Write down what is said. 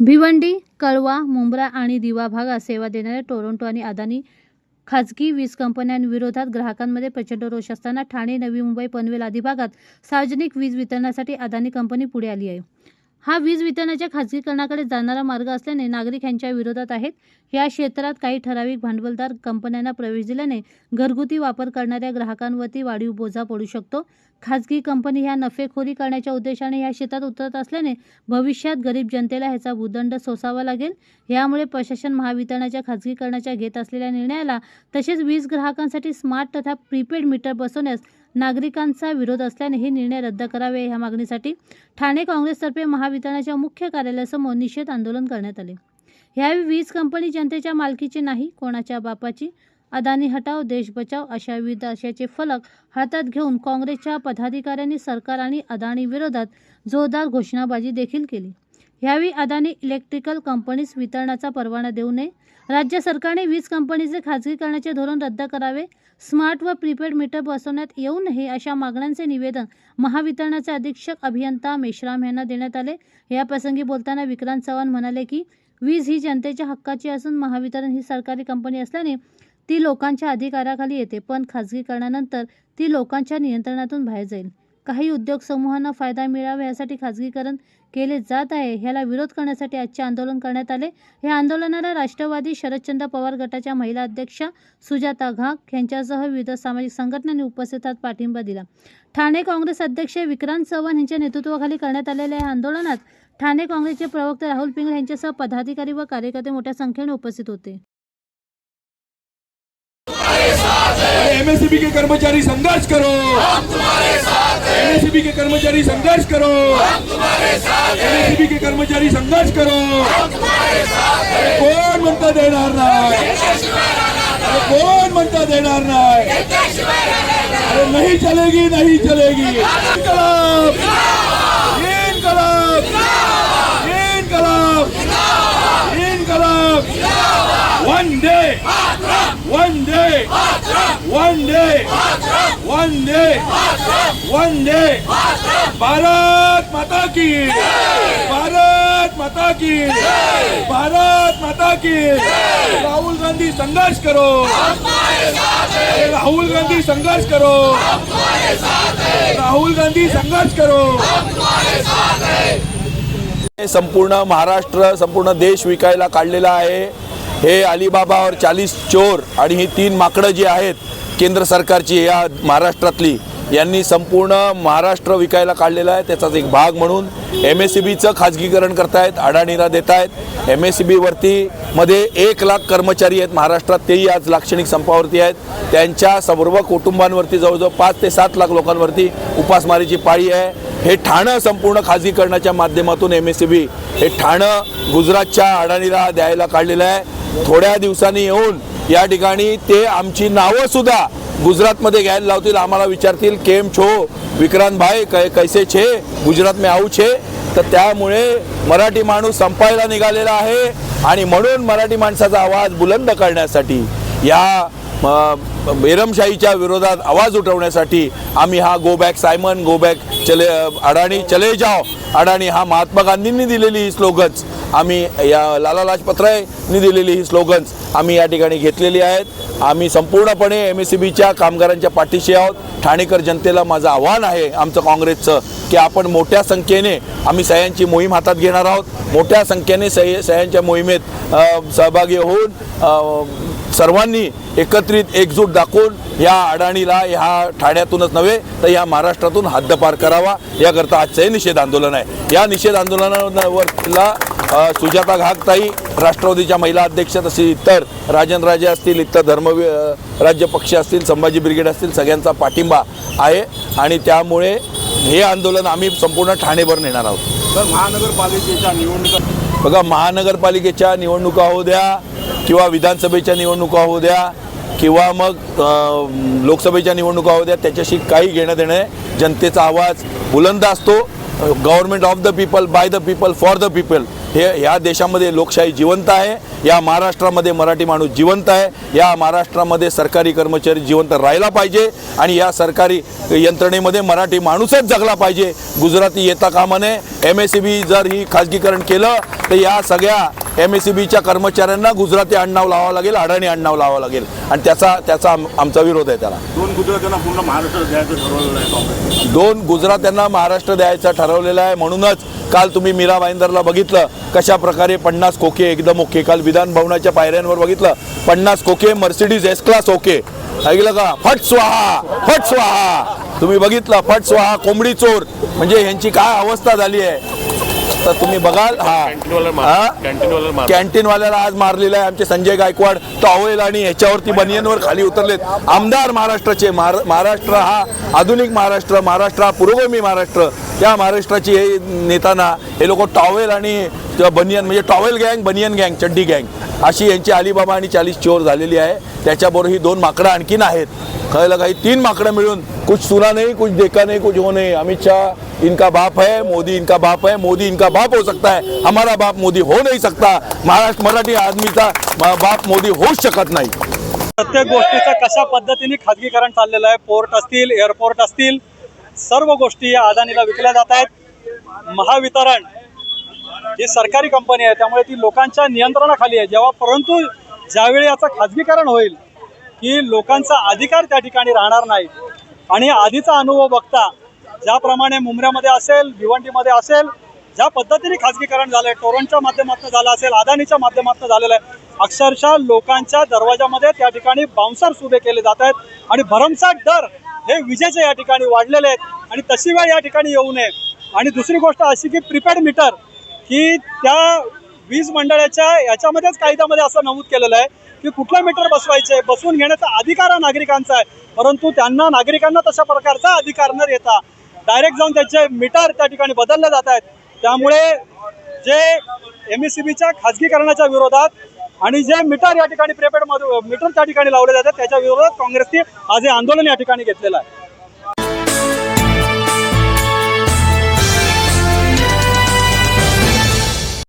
भिवंडी कळवा मुंब्रा आणि दिवा भागात सेवा देणाऱ्या टोरंटो आणि अदानी खाजगी वीज कंपन्यांविरोधात ग्राहकांमध्ये प्रचंड रोष असताना ठाणे नवी मुंबई पनवेल आदी भागात सार्वजनिक वीज वितरणासाठी अदानी कंपनी पुढे आली आहे. हा वीज वितरणाच्या खाजगीकरणाकडे जाणारा मार्ग असल्याने नागरिक यांच्या विरोधात आहेत. या क्षेत्रात काही ठराविक भांडवलदार कंपन्यांना प्रवेश दिल्याने घरगुती वापर करणाऱ्या ग्राहकांवरती वाढीव बोजा पडू शकतो. खाजगी कंपनी ह्या नफेखोरी करण्याच्या उद्देशाने या क्षेत्रात उतरत असल्याने भविष्यात गरीब जनतेला ह्याचा भूदंड सोसावा लागेल. यामुळे प्रशासन महावितरणाच्या खाजगीकरणाच्या घेत असलेल्या निर्णयाला तसेच वीज ग्राहकांसाठी स्मार्ट तथा प्रीपेड मीटर बसवण्यास नागरिकांचा विरोध असल्याने हे निर्णय रद्द करावे ह्या मागणीसाठी ठाणे काँग्रेसतर्फे महावितरणाच्या मुख्य कार्यालयासमोर निषेध आंदोलन करण्यात आले. ह्यावेळी वीज कंपनी जनतेच्या मालकीची नाही कोणाच्या बापाची अदानी हटाव देश बचाव अशा विविध आशयाचे फलक हातात घेऊन काँग्रेसच्या पदाधिकाऱ्यांनी सरकार आणि अदानी विरोधात जोरदार घोषणाबाजी देखील केली. यावेळी अदानी इलेक्ट्रिकल कंपनीस वितरणाचा परवाना देऊ नये. राज्य सरकारने वीज कंपनीचे खाजगीकरणाचे धोरण रद्द करावे. स्मार्ट व प्रीपेड मीटर बसवण्यात येऊ नये अशा मागण्यांचे निवेदन महावितरणाचे अधीक्षक अभियंता मेश्राम यांना देण्यात आले. याप्रसंगी बोलताना विक्रांत चव्हाण म्हणाले की वीज ही जनतेच्या हक्काची असून महावितरण ही सरकारी कंपनी असल्याने ती लोकांच्या अधिकाराखाली येते पण खाजगीकरणानंतर ती लोकांच्या नियंत्रणातून बाहेर जाईल. काही उद्योग समूहांना फायदा मिळावा यासाठी खाजगीकरण केले जात आहे. ह्याला विरोध करण्यासाठी आजचे आंदोलन करण्यात आले. या आंदोलनाला राष्ट्रवादी शरदचंद्र पवार गटाच्या महिला अध्यक्षा सुजाता घाक यांच्यासह विविध सामाजिक संघटनांनी उपस्थितात पाठिंबा दिला. ठाणे काँग्रेस अध्यक्ष विक्रांत चव्हाण यांच्या नेतृत्वाखाली करण्यात आलेल्या या आंदोलनात ठाणे काँग्रेसचे प्रवक्ते राहुल पिंगळे यांच्यासह पदाधिकारी व कार्यकर्ते मोठ्या संख्येने उपस्थित होते. एमएससीबी के कर्मचारी संघर्ष करो। एमएससीबी के कर्मचारी संघर्ष करो। एमएससीबी के कर्मचारी संघर्ष करो। देणार नाही अरे कोण म्हणता देणार नाही अरे चलेगी, नहीं चलेगी। इनकलाब। इनकलाब। इनकलाब। इनकलाब। वन डे वन डे वन डे वंदे वंदे भारत माता की भारत माता की भारत माता की राहुल गांधी संघर्ष करो। राहुल गांधी संघर्ष करो। राहुल गांधी संघर्ष करो। संपूर्ण महाराष्ट्र संपूर्ण देश विकायला काढलेला आहे. हे अलिबाबावर चाळीस चोर आणि ही तीन माकडं जी आहेत केंद्र सरकारची या महाराष्ट्रातली यांनी संपूर्ण महाराष्ट्र विकायला काढलेला आहे. त्याचाच एक भाग म्हणून एम एस सी बीचं खाजगीकरण करतायत अडाणीला देत आहेत एम एस सी बीवरती मध्ये एक लाख कर्मचारी आहेत महाराष्ट्रात. तेही आज लाक्षणिक संपावरती आहेत. त्यांच्या सर्व कुटुंबांवरती जवळजवळ पाच ते सात लाख लोकांवरती उपासमारीची पाळी आहे. हे ठाणं संपूर्ण खाजगीकरणाच्या माध्यमातून एम एस सी बी हे ठाणं गुजरातच्या अडाणीला द्यायला काढलेलं आहे. थोड्या दिवसांनी येऊन या ठिकाणी ते आमची नावं सुद्धा गुजरातमध्ये घ्यायला लावतील. आम्हाला विचारतील केम छो? विक्रांत भाई कै कैसे छे? गुजरात में आऊ छे? तर त्यामुळे मराठी माणूस संपायला निघालेला आहे. आणि म्हणून मराठी माणसाचा आवाज बुलंद करण्यासाठी या बेरमशाहीच्या विरोधात आवाज उठवण्यासाठी आम्ही हा go back Simon go back चले अडाणी चले जाओ. अडाणी हा महात्मा गांधींनी दिलेली ही स्लोगन्स आम्ही या लाला लाजपत रायनी दिलेली ही स्लोगन्स आम्ही या ठिकाणी घेतलेली आहेत. आम्ही संपूर्णपणे एम एस सी बीच्या कामगारांच्या पाठीशी आहोत. ठाणेकर जनतेला माझं आव्हान आहे आमचं काँग्रेसचं की आपण मोठ्या संख्येने आम्ही सह्यांची मोहीम हातात घेणार आहोत. मोठ्या संख्येने सह्य सह्यांच्या मोहिमेत सहभागी होऊन सर्वांनी एकत्रित एकजूट दाखवून या अडाणीला ह्या ठाण्यातूनच नव्हे तर या महाराष्ट्रातून हद्दपार करावा याकरता आजचं हे निषेध आंदोलन आहे. या निषेध आंदोलनावरला सुजाता घागताई राष्ट्रवादीच्या महिला अध्यक्ष तसे इतर राजन राजे असतील इतर धर्म राज्य पक्ष असतील संभाजी ब्रिगेड असतील सगळ्यांचा पाठिंबा आहे. आणि त्यामुळे हे आंदोलन आम्ही संपूर्ण ठाणेभर नेणार आहोत. तर महानगरपालिकेच्या निवडणुका बघा महानगरपालिकेच्या निवडणुका होऊ द्या किंवा विधानसभेच्या निवडणुका होऊ द्या किंवा मग लोकसभेच्या निवडणुका होऊ द्या त्याच्याशी काही घेणं देणं जनतेचा आवाज बुलंद असतो. Government of the people by the people for the people. हे ह्या देशामध्ये लोकशाही जिवंत आहे. या महाराष्ट्रामध्ये मराठी माणूस जिवंत आहे. या महाराष्ट्रामध्ये सरकारी कर्मचारी जिवंत राहायला पाहिजे. आणि या सरकारी यंत्रणेमध्ये मराठी माणूसच जगला पाहिजे. गुजराती येता कामा नये. एम एस सी बी जर ही खाजगीकरण केलं तर या सगळ्या एम एस सी बीच्या कर्मचाऱ्यांना गुजराती आडनाव लावावं लागेल अडाणी आडनाव लावावं लागेल. आणि त्याचा त्याचा आम- आमचा विरोध आहे त्याला. दोन गुजरात्यांना पूर्ण महाराष्ट्र द्यायचं ठरवलेलं आहे काँग्रेस. दोन गुजरात्यांना महाराष्ट्र द्यायचं ठरवलेलं आहे. म्हणूनच काल तुम्ही मीरा भाईंदरला बघितलं कशा प्रकारे पन्नास खोके एकदम ओके काल विधान भवनाच्या पायऱ्यांवर बघितलं. पन्नास खोके मर्सिडीज एस क्लास ओके. ऐकलं का? फट स्वाहा फट स्वाहा. तुम्ही बघितलं फट स्वाहा कोंबडी चोर. म्हणजे ह्यांची काय अवस्था झाली आहे? तर तुम्ही बघाल हा. मार? कॅन्टीनवाला मार कॅन्टीनवाल्याला आज मारलेलं आहे आमचे संजय गायकवाड. टॉवेल आणि ह्याच्यावरती बनियनवर खाली उतरलेत. आमदार महाराष्ट्राचे महार- महाराष्ट्र हा आधुनिक महाराष्ट्र महाराष्ट्र हा पुरोगामी महाराष्ट्र. त्या महाराष्ट्राची हे नेताना हे लोक टॉवेल आणि बनियन म्हणजे टॉवेल गँग बनियन गँग चड्डी गँग. अशी यांची अलिबाबा आणि चाळीस चोर झालेली आहे. त्याच्याबरोबर ही दोन माकडं आणखीन आहेत. कळलं काही तीन माकडं मिळून कुछ सुना नहीं कुछ देखा नहीं कुछ हो नहीं. अमित शाह इनका बाप है मोदी इनका बाप है मोदी इनका बाप हो सकता है। हमारा बाप मोदी हो नहीं सकता। महाराष्ट्र मराठी आदमीचा बाप मोदी होऊच शकत नाही। प्रत्येक गोष्टीचं कशा पद्धतीने खाजगीकरण चाललेलं आहे? पोर्ट असतील एअरपोर्ट असतील सर्व गोष्टी या अदानीला विकल्या जात आहेत. महावितरण ही सरकारी कंपनी आहे त्यामुळे ती लोकांच्या नियंत्रणाखाली आहे. जेव्हा परंतु ज्यावेळी याचं खाजगीकरण होईल की लोकांचा अधिकार त्या ठिकाणी राहणार नाही आणि आधीचा अनुभव बघता ज्याप्रमाणे मुंबऱ्यामध्ये असेल भिवंडीमध्ये असेल ज्या पद्धतीने खाजगीकरण झालंय टोरंटच्या माध्यमातून झालं असेल अदानीच्या माध्यमातून झालेलं आहे अक्षरशः लोकांच्या दरवाजामध्ये त्या ठिकाणी बाउन्सर्स उभे केले जात आहेत आणि भरमसाठ दर हे विजेचे या ठिकाणी वाढलेले आहेत आणि तशी वेळ या ठिकाणी येऊ नये. आणि दुसरी गोष्ट अशी की प्रीपेड मीटर की त्या वीज मंडळाच्या याच्यामध्येच कायद्यामध्ये असं नमूद केलेलं आहे की कुठलं मीटर बसवायचे बसवून घेण्याचा अधिकार हा नागरिकांचा आहे परंतु त्यांना नागरिकांना तशा प्रकारचा अधिकार न देता डायरेक्ट जाऊन त्यांचे मीटर त्या ठिकाणी बदलले जात आहेत. त्यामुळे जे एम एस सी बीच्या खाजगीकरणाच्या विरोधात आणि जे मीटर या ठिकाणी प्रीपेड मीटर त्या ठिकाणी लावले जातात त्याच्या विरोधात काँग्रेसने आज हे आंदोलन या ठिकाणी घेतलेलं आहे.